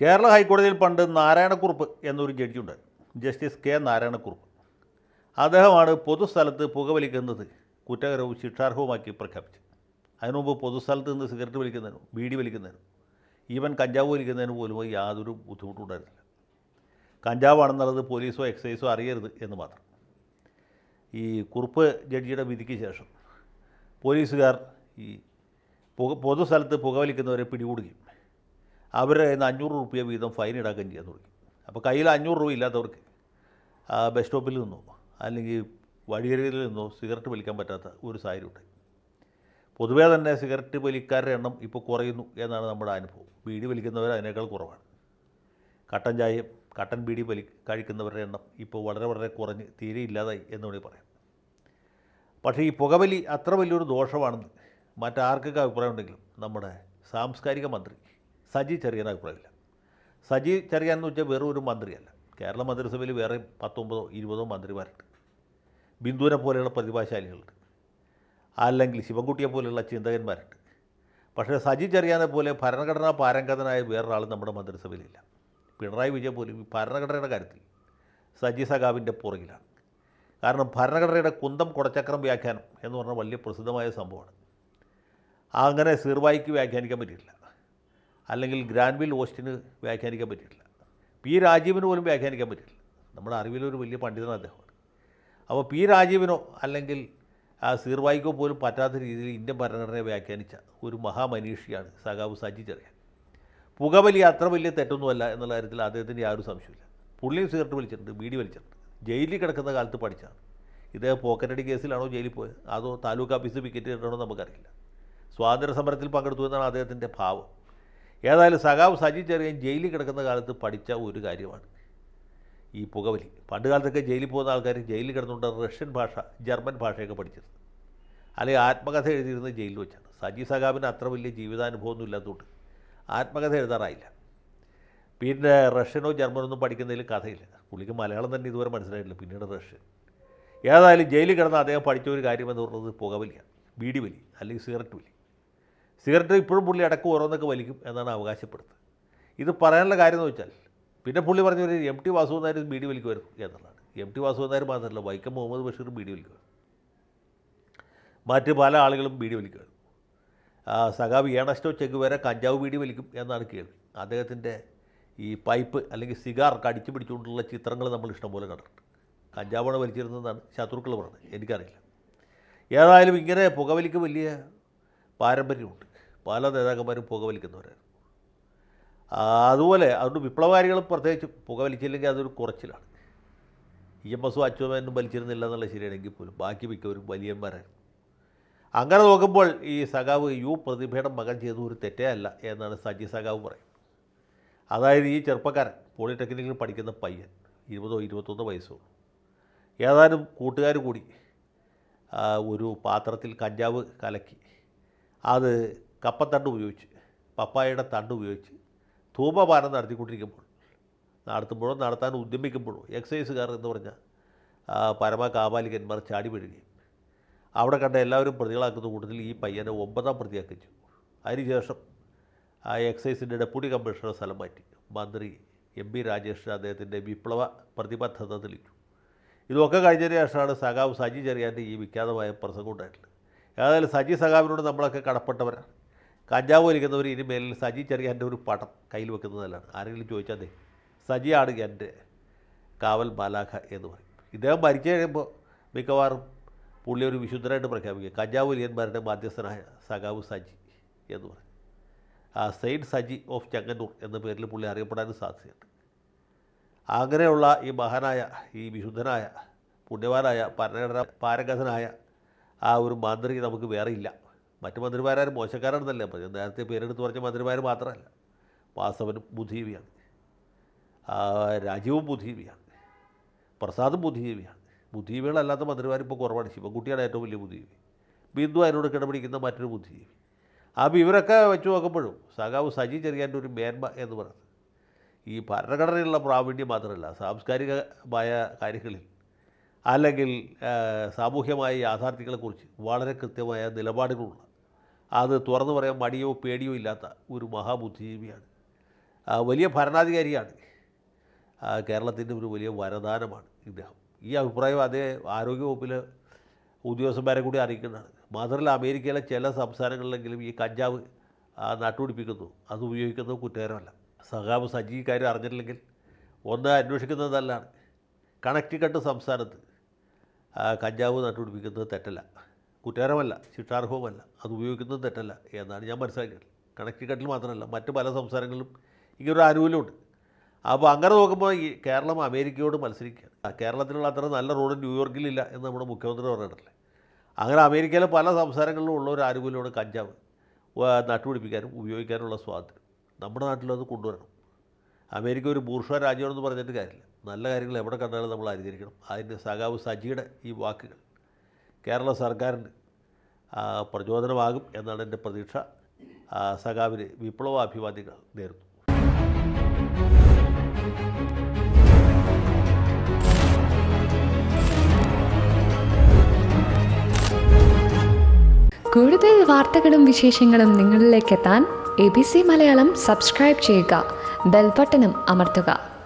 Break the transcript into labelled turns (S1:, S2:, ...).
S1: കേരള ഹൈക്കോടതിയിൽ പണ്ട് നാരായണക്കുറുപ്പ് എന്നൊരു ജഡ്ജി ഉണ്ടായിരുന്നു ജസ്റ്റിസ് കെ നാരായണക്കുറുപ്പ്. അദ്ദേഹമാണ് പൊതുസ്ഥലത്ത് പുകവലിക്കുന്നത് കുറ്റകരവും ശിക്ഷാർഹവുമാക്കി പ്രഖ്യാപിച്ചത്. അതിനുമുമ്പ് പൊതുസ്ഥലത്ത് നിന്ന് സിഗരറ്റ് വലിക്കുന്നതിനും ബീഡി വലിക്കുന്നതിനും ഈവൻ കഞ്ചാവ് വലിക്കുന്നതിന് പോലും യാതൊരു ബുദ്ധിമുട്ടും ഉണ്ടായിരുന്നില്ല കഞ്ചാവാണെന്നുള്ളത് പോലീസോ എക്സൈസോ അറിയരുത് എന്ന് മാത്രം. ഈ കുറുപ്പ് ജഡ്ജിയുടെ വിധിക്ക് ശേഷം പോലീസുകാർ ഈ പുക പൊതുസ്ഥലത്ത് പുകവലിക്കുന്നവരെ പിടികൂടുകയും അവരുടെ കയ്യിൽ നിന്ന് അഞ്ഞൂറ് റുപ്യ വീതം ഫൈൻ ഈടാക്കുകയും ചെയ്യാൻ തുടങ്ങി. അപ്പോൾ കയ്യിൽ അഞ്ഞൂറ് രൂപ ഇല്ലാത്തവർക്ക് ബസ് സ്റ്റോപ്പിൽ നിന്നോ അല്ലെങ്കിൽ വഴിയരികിൽ നിന്നോ സിഗരറ്റ് വലിക്കാൻ പറ്റാത്ത ഒരു സാഹചര്യം ഉണ്ടായി. പൊതുവേ തന്നെ സിഗരറ്റ് വലിക്കാരുടെ എണ്ണം ഇപ്പോൾ കുറയുന്നു എന്നാണ് നമ്മുടെ അനുഭവം. ബീഡി വലിക്കുന്നവർ അതിനേക്കാൾ കുറവാണ്. കട്ടൻ ചായയും കട്ടൻ ബീഡി വലി കഴിക്കുന്നവരുടെ എണ്ണം ഇപ്പോൾ വളരെ വളരെ കുറഞ്ഞ് തീരെ ഇല്ലാതായി എന്ന് വേണമെങ്കിൽ പറയാം. പക്ഷേ ഈ പുകവലി അത്ര വലിയൊരു ദോഷമാണെന്ന് മറ്റാർക്കൊക്കെ അഭിപ്രായം ഉണ്ടെങ്കിലും നമ്മുടെ സാംസ്കാരിക മന്ത്രി സജി ചെറിയാൻ അഭിപ്രായമില്ല. സജി ചെറിയാൻ എന്ന് വെച്ചാൽ വേറെ ഒരു മന്ത്രിയല്ല. കേരള മന്ത്രിസഭയിൽ വേറെ പത്തൊമ്പതോ ഇരുപതോ മന്ത്രിമാരുണ്ട്. ബിന്ദുവിനെ പോലെയുള്ള പ്രതിഭാശാലികളുണ്ട്. അല്ലെങ്കിൽ ശിവൻകുട്ടിയെ പോലെയുള്ള ചിന്തകന്മാരുണ്ട്. പക്ഷേ സജി ചെറിയാനെ പോലെ ഭരണഘടനാ പാരംഗതനായ വേറൊരാൾ നമ്മുടെ മന്ത്രിസഭയിലില്ല. പിണറായി വിജയൻ പോലും ഭരണഘടനയുടെ കാര്യത്തിൽ സജി സഖാവിന്റെ പുറകിലാണ്. കാരണം ഭരണഘടനയുടെ കുന്തം കുടച്ചക്രം വ്യാഖ്യാനം എന്ന് പറഞ്ഞാൽ വലിയ പ്രസിദ്ധമായ സംഭവമാണ്. അങ്ങനെ സീർവായിക്ക് വ്യാഖ്യാനിക്കാൻ പറ്റിയിട്ടില്ല. അല്ലെങ്കിൽ ഗ്രാൻവിൽ ഓസ്റ്റിന് വ്യാഖ്യാനിക്കാൻ പറ്റിയിട്ടില്ല. പി രാജീവിന് പോലും വ്യാഖ്യാനിക്കാൻ പറ്റിയിട്ടില്ല. നമ്മുടെ അറിവിലൊരു വലിയ പണ്ഡിതനാണ് അദ്ദേഹമാണ്. അപ്പോൾ പി രാജീവിനോ അല്ലെങ്കിൽ സീർവായിക്കോ പോലും പറ്റാത്ത രീതിയിൽ ഇന്ത്യൻ ഭരണഘടനയെ വ്യാഖ്യാനിച്ച ഒരു മഹാമനീഷിയാണ് സഖാവ് സജി ചെറിയാൻ. പുകവലി അത്ര വലിയ തെറ്റൊന്നുമല്ല എന്നുള്ള കാര്യത്തിൽ അദ്ദേഹത്തിന് യാതൊരു സംശയമില്ല പുള്ളിയും സിഗരറ്റ് വലിച്ചിട്ടുണ്ട് ബീഡി വലിച്ചിട്ടുണ്ട്. ജയിലിൽ കിടക്കുന്ന കാലത്ത് പഠിച്ചാണ് ഇദ്ദേഹം പോക്കറ്റടി കേസിലാണോ ജയിലിൽ പോയത്? അതോ താലൂക്ക് ഓഫീസ് വിക്കറ്റ് കിട്ടണോ നമുക്കറിയില്ല. സ്വാതന്ത്ര്യ സമരത്തിൽ പങ്കെടുത്തു എന്നാണ് അദ്ദേഹത്തിന്റെ ഭാവം. ഏതായാലും സഖാവ് സജി ചെറിയൻ ജയിലിൽ കിടക്കുന്ന കാലത്ത് പഠിച്ച ഒരു കാര്യമാണ്. ഈ പുകവലി. പണ്ട് കാലത്തൊക്കെ ജയിലിൽ പോകുന്ന ആൾക്കാർ ജയിലിൽ കിടന്നുകൊണ്ട് റഷ്യൻ ഭാഷ ജർമ്മൻ ഭാഷയൊക്കെ പഠിച്ചിരുന്നു. അല്ലെങ്കിൽ ആത്മകഥ എഴുതിയിരുന്നത് ജയിലിൽ വെച്ചാണ്. സജി സഖാബിന് അത്ര വലിയ ജീവിതാനുഭവമൊന്നും ഇല്ലാത്തതുകൊണ്ട് ആത്മകഥ എഴുതാറായില്ല. പിന്നെ റഷ്യനോ ജർമ്മനോ ഒന്നും പഠിക്കുന്നതിൽ കഥയില്ല. പുള്ളിക്ക് മലയാളം തന്നെ ഇതുവരെ മനസ്സിലായിട്ടില്ല. പിന്നീട് റഷ്യൻ. ഏതായാലും ജയിലിൽ കിടന്ന് അദ്ദേഹം പഠിച്ച ഒരു കാര്യമെന്ന് പറഞ്ഞത് പുകവലിയാണ്. ബീഡി വലി അല്ലെങ്കിൽ സിഗരറ്റ് വലി. സിഗരറ്റ് ഇപ്പോഴും പുള്ളി ഇടയ്ക്ക് ഓരോന്നൊക്കെ വലിക്കും എന്നാണ് അവകാശപ്പെടുന്നത്. ഇത് പറയാനുള്ള കാര്യം എന്ന് വെച്ചാൽ പിന്നെ പുള്ളി പറഞ്ഞ ഒരു എം ടി വാസു വാസുനാർ ബീഡി വലിക്കുമായിരുന്നു എന്നുള്ളതാണ്. എം ടി വാസു വാസുനാർ മാത്രമല്ല വൈക്കം മുഹമ്മദ് ബഷീർ ബീഡി വലിക്കുമായിരുന്നു. മറ്റ് പല ആളുകളും ബീഡി വലിക്കുമായിരുന്നു. സഖാവ് ഏണസ്റ്റോ ചെക്ക് വരെ കഞ്ചാവ് ബീഡി വലിക്കും എന്നാണ് കേൾവി. അദ്ദേഹത്തിന്റെ ഈ പൈപ്പ് അല്ലെങ്കിൽ സിഗാർ കടിച്ചു പിടിച്ചുകൊണ്ടുള്ള ചിത്രങ്ങൾ നമ്മൾ ഇഷ്ടംപോലെ കണ്ടിട്ടുണ്ട്. കഞ്ചാവാണ് വലിച്ചിരുന്നതെന്നാണ് ശത്രുക്കൾ പറഞ്ഞത്. എനിക്കറിയില്ല. ഏതായാലും ഇങ്ങനെ പുകവലിക്ക് വലിയ പാരമ്പര്യമുണ്ട്. പല നേതാക്കന്മാരും പുകവലിക്കുന്നവരായിരുന്നു അതുപോലെ അതുകൊണ്ട് വിപ്ലവകാരികൾ പ്രത്യേകിച്ച് പുകവലിച്ചില്ലെങ്കിൽ അതൊരു കുറച്ചിലാണ്. ഇ എം എസും അച്യുതനും വലിച്ചിരുന്നില്ല എന്നുള്ളത് ശരിയാണെങ്കിൽ പോലും ബാക്കി മിക്കവരും വലിയന്മാരായിരുന്നു അങ്ങനെ നോക്കുമ്പോൾ ഈ സഖാവ് യു പ്രതിഭയുടെ മകൻ ചെയ്ത ഒരു തെറ്റേ അല്ല എന്നാണ് സജി സഖാവ് പറയുന്നത്. അതായത് ഈ ചെറുപ്പക്കാരൻ പോളിടെക്നിക്കിൽ പഠിക്കുന്ന പയ്യൻ ഇരുപതോ ഇരുപത്തൊന്നോ വയസ്സോ ഏതാനും കൂട്ടുകാർ കൂടി ഒരു പാത്രത്തിൽ കഞ്ചാവ് കലക്കി അത് കപ്പത്തണ്ട് ഉപയോഗിച്ച് പപ്പായയുടെ തണ്ട് ഉപയോഗിച്ച് ധൂമപാനം നടത്തിക്കൊണ്ടിരിക്കുമ്പോൾ നടത്തുമ്പോഴോ നടത്താൻ ഉദ്യമിക്കുമ്പോഴോ എക്സൈസുകാർ എന്ന് പറഞ്ഞ ആ, പരമ കാപാലികന്മാർ ചാടി വീഴുകയും അവിടെ കണ്ട എല്ലാവരും പ്രതികളാക്കുന്ന കൂട്ടത്തിൽ ഈ പയ്യനെ ഒമ്പതാം പ്രതിയാക്കിച്ചു. അതിനുശേഷം ആ എക്സൈസിന്റെ ഡെപ്യൂട്ടി കമ്മീഷണർ സ്ഥലം മാറ്റി. മന്ത്രി എം പി രാജേഷ് അദ്ദേഹത്തിന്റെ വിപ്ലവ പ്രതിബദ്ധത തെളിയിച്ചു. ഇതൊക്കെ കഴിഞ്ഞതിന് ശേഷമാണ് സഖാവ് സജി ചെറിയാന്റെ ഈ വിഖ്യാതമായ പ്രസംഗം ഉണ്ടായിട്ടുള്ളത്. ഏതായാലും സജി സഖാവിനോട് നമ്മളൊക്കെ കടപ്പെട്ടവരാണ്. കഞ്ചാവ് വലിക്കുന്നവർ ഇനി മേലിൽ സജി ചെറിയാന്റെ ഒരു പടം കയ്യിൽ വെക്കുന്നതല്ലാണ് ആരെങ്കിലും ചോദിച്ചാൽ അതെ സജിയാണ് എന്റെ കാവൽ ബാലാഖ എന്ന് പറയും. ഇദ്ദേഹം മരിച്ചു കഴിയുമ്പോൾ മിക്കവാറും പുള്ളി ഒരു വിശുദ്ധനായിട്ട് പ്രഖ്യാപിക്കുക കഞ്ചാവ് വലിയന്മാരുടെ മാധ്യസ്ഥനായ സഖാവ് സജി എന്ന് പറയും. ആ സെയിന്റ് സജി ഓഫ് ചങ്ങന്നൂർ എന്ന പേരിൽ പുള്ളി അറിയപ്പെടാനും സാധ്യതയുണ്ട്. അങ്ങനെയുള്ള ഈ മഹാനായ ഈ വിശുദ്ധനായ പുണ്യവാനായ ഭരണഘടന പാരംഗതനായ ആ ഒരു മാന്ത്രിക നമുക്ക് വേറെ ഇല്ല. മറ്റു മന്ത്രിമാരും മോശക്കാരാണെന്നല്ല. പറഞ്ഞത് നേരത്തെ പേരെടുത്ത് പറഞ്ഞ മന്ത്രിമാർ മാത്രമല്ല. വാസവനും ബുദ്ധിജീവിയാണ് രാജീവും ബുദ്ധിജീവിയാണ് പ്രസാദും ബുദ്ധിജീവിയാണ് ബുദ്ധിജീവികളല്ലാത്ത മന്ത്രിമാർ ഇപ്പോൾ കുറവാണ്. ശിവൻകുട്ടിയാണ് ഏറ്റവും വലിയ ബുദ്ധിജീവി ബിന്ദു അതിനോട് കിടപിടിക്കുന്ന മറ്റൊരു ബുദ്ധിജീവി അപ്പോൾ ഇവരൊക്കെ വെച്ച് നോക്കുമ്പോഴും സഖാവ് സജി ചെറിയാന്റെ ഒരു മേന്മ എന്ന് പറയുന്നത്. ഈ ഭരണഘടനയുള്ള പ്രാവീണ്യം മാത്രമല്ല സാംസ്കാരികമായ കാര്യങ്ങളിൽ അല്ലെങ്കിൽ സാമൂഹ്യമായ യാഥാർത്ഥ്യങ്ങളെക്കുറിച്ച് വളരെ കൃത്യമായ നിലപാടുകളുള്ള അത് തുറന്നു പറയാൻ മടിയോ പേടിയോ ഇല്ലാത്ത ഒരു മഹാബുദ്ധിജീവിയാണ്. വലിയ ഭരണാധികാരിയാണ്. കേരളത്തിന്റെ ഒരു വലിയ വരദാനമാണ് ഇദ്ദേഹം. ഈ അഭിപ്രായം അതേ ആരോഗ്യവകുപ്പിലെ ഉദ്യോഗസ്ഥന്മാരെ കൂടി അറിയിക്കുന്നതാണ്. മാത്രമല്ല അമേരിക്കയിലെ ചില സംസ്ഥാനങ്ങളിലെങ്കിലും ഈ കഞ്ചാവ് നട്ടുപിടിപ്പിക്കുന്നു. അത് ഉപയോഗിക്കുന്നത് കുറ്റകരമല്ല. സഹാബ് സജി കാര്യം അറിഞ്ഞിട്ടില്ലെങ്കിൽ ഒന്ന് അന്വേഷിക്കുന്നത് നല്ലതാണ്. കണക്റ്റിക്കട്ട് സംസ്ഥാനത്ത് കഞ്ചാവ് നട്ടുപിടിപ്പിക്കുന്നത് തെറ്റല്ല. കുറ്റകരമല്ല ശിക്ഷാർഹവുമല്ല അത് ഉപയോഗിക്കുന്നത് തെറ്റല്ല എന്നാണ് ഞാൻ മനസ്സിലാക്കിയത്. കണക്റ്റിക്കട്ടിൽ മാത്രമല്ല മറ്റ് പല സംസ്ഥാനങ്ങളിലും ഇങ്ങനൊരു ആനുകൂല്യമുണ്ട്. അപ്പോൾ അങ്ങനെ നോക്കുമ്പോൾ ഈ കേരളം അമേരിക്കയോട് മത്സരിക്കുകയാണ്. ആ, കേരളത്തിലുള്ള അത്ര നല്ല റോഡ് ന്യൂയോർക്കിലില്ല എന്ന് നമ്മുടെ മുഖ്യമന്ത്രി പറഞ്ഞിട്ടില്ലേ? അങ്ങനെ അമേരിക്കയിലെ പല സംസ്ഥാനങ്ങളിലും ഉള്ള ഒരു ആനുകൂല്യമാണ് കഞ്ചാവ്. നട്ടുപിടിപ്പിക്കാനും ഉപയോഗിക്കാനുള്ള സ്വാതന്ത്ര്യം. നമ്മുടെ നാട്ടിലത് കൊണ്ടുവരണം. അമേരിക്ക ഒരു ബൂർഷ രാജ്യമാണെന്ന് പറഞ്ഞിട്ട് കാര്യമില്ല. നല്ല കാര്യങ്ങൾ എവിടെ കണ്ടാലും നമ്മൾ അനുകരിക്കണം. അതിന്റെ സഖാവ് സജിയുടെ ഈ വാക്കുകൾ. കേരള സർക്കാരിന് പ്രചോദനമാകും എന്നാണ് എന്റെ പ്രതീക്ഷ. സഖാവിന് വിപ്ലവാഭിവാദികൾ നേരുന്നു.
S2: കൂടുതൽ വാർത്തകളും വിശേഷങ്ങളും നിങ്ങളിലേക്ക് എത്താൻ A B C Malayalam subscribe ചെയ്യുക. ബെൽബട്ടനും അമർത്തുക.